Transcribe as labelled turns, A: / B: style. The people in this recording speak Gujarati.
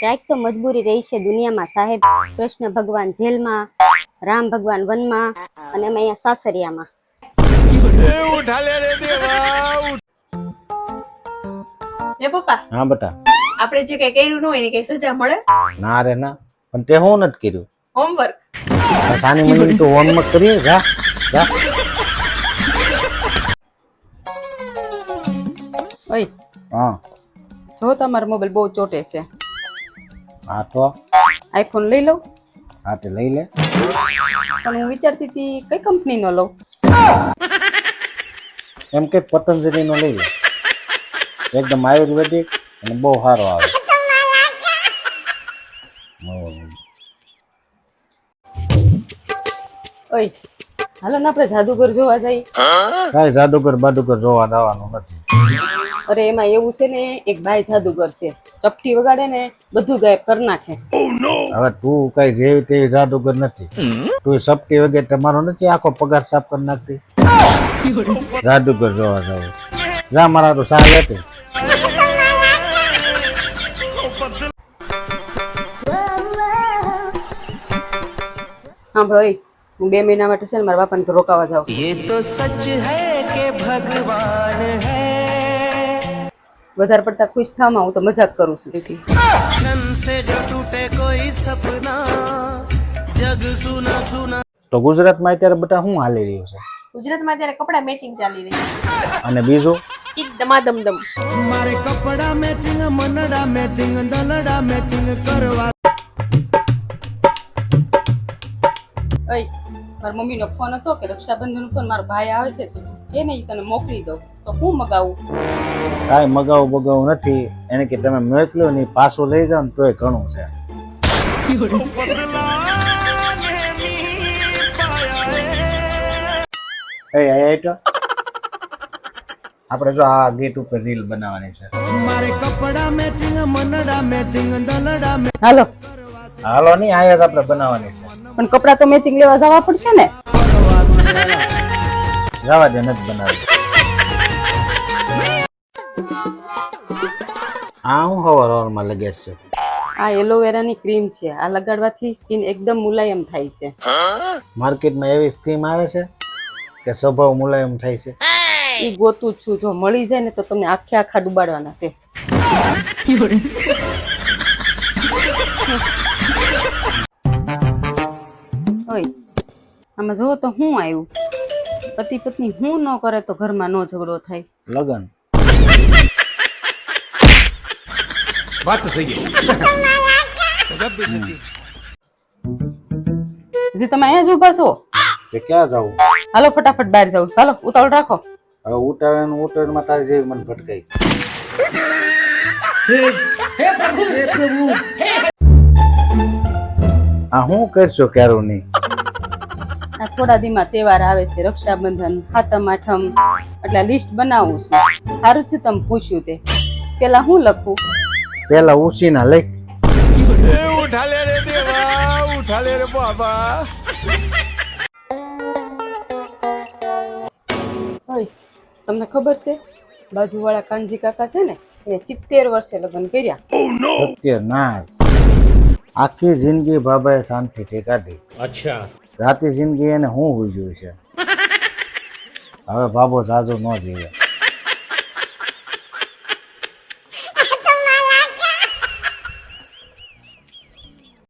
A: ક્યાંક તો મજબૂરી રહી છે દુનિયામાં સાહેબ. કૃષ્ણ ભગવાન જેલમાં રામ ભગવાન વનમાં અને અમે અહીંયા સાસરિયામાં.
B: એ પપ્પા
C: હા બેટા.
B: આપણે જે કઈ કર્યું ન હોય ને કઈ સજા મળે?
C: ના રે ના. પણ તે હું નથી કર્યું.
B: હોમવર્ક.
C: આ સાની મમ્મી તું હોમવર્ક કરીએ. જા જા.
D: ઓય
C: હા.
D: જો તમારો મોબાઈલ બહુ ચોટે છે.
C: હા તો?
D: આઈફોન લઈ લઉં?
C: હા તે લઈ લે.
D: પણ હું વિચારતી હતી કઈ કંપનીનો લઉં?
C: એમ કે પતંજલિનો લઈ લે. એકદમ આયુર્વેદિક અને બહુ સારો આવે.
D: ઓય હાલો ને આપણે જાદુગર જોવા જઈએ.
C: કાંઈ જાદુગર બાદુગર જોવા જવાનું નથી.
D: અરે એમાં એવું છે ને એક ભાઈ જાદુગર છે. ચપટી વગાડે ને બધું ગાયબ કરી નાખે.
C: Oh, હવે તું કઈ જેવી તેવી જાદુગર નથી. Hmm? તું ચપટી વગેરે તમારો નથી આખો પગાર સાફ કરી નાખતી? જાદુગર જોવા જાવ. જા મારા તો સારી હતી
D: સાંભળો હું બે મહિના માટે છે ને મારા બાપાને રોકાવા જાઉં
E: ये તો સચ હે કે ભગવાન હે.
D: વધારે પડતા ખુશ થામાં હું તો મજાક કરું છું.
C: તો ગુજરાતમાં અત્યારે બધા શું હાલી રહ્યું છે?
B: ગુજરાતમાં અત્યારે કપડા મેચિંગ ચાલી રહી
C: અને બીજું?
B: ટીક દમાદમ દમ
E: મારે કપડા મેચિંગ મનડા મેચિંગ દલડા મેચિંગ કરવા.
D: ઓય મારા મમ્મીનો ફોન હતો કે રક્ષાબંધન ઉપર મારો ભાઈ આવે છે તો એ નહીં તને મોકલી દઉં. તો હું મગાવું?
C: કાંઈ મગાવું બગાવું નથી. એને કે તમે મોકલ્યો નહીં પાછું લઈ જાઓ ને તોય ઘણું છે. એ આપણે જો આ ગેટ ઉપર રીલ બનાવવાની છે.
E: મારે કપડા મેચિંગ મનડા મેચિંગ દલડા
D: હાલો.
C: હાલો નહીં આયા જ આપણે બનાવવાની છે.
D: પણ કપડા તો મેચિંગ લેવા જવા પડશે ને?
C: જવા દે નથી બનાવી. આ હું હવાર હવારમાં લગેટ છે?
D: આ એલોવેરાની ક્રીમ છે. આ લગાડવાથી સ્કિન એકદમ મુલાયમ થાય છે.
C: માર્કેટમાં એવી સ્કીમ આવે છે કે સ્વભાવ મુલાયમ થાય છે?
D: એ ગોતું છું. જો મળી જાય ને તો તમને આખે આખા ડુબાડવાના છે. ઓય આમાં જોવો તો હું આવ્યું પતિ પત્ની હું ન કરે તો ઘરમાં નો ઝઘડો થાય.
C: લગન.
D: વાત હજી તમે અહીંયા જ ઊભા છો?
C: તે ક્યાં જાવ
D: હાલો ફટાફટ બહાર જાઉં ચાલો ઉતાવળ રાખો.
C: હવે ઉતાવળ ઉતાવળમાં તારી જેવી મને ભટકાઈ. આ હું કરશો ક્યારો નહીં
D: આ થોડા દીમાં તહેવાર આવે છે રક્ષાબંધન હાતમ આઠમ એટલે લિસ્ટ બનાવું છું. સારું છે તમે પૂછ્યું તે. પેલા હું લખું?
C: પેલા ઉસીના લખ
D: બાબા. તમને ખબર છે? બાજુવાળા કાનજી કાકા છે ને એને સિત્તેર વર્ષે લગ્ન કર્યા.
C: સત્યનાશ આખી જિંદગી બાબાએ શાંતિથી કાઢી.
E: અચ્છા.
C: જાતી જિંદગી એને શું હોઈ જોઈ છે? હવે બાબો જાજો ન જીવે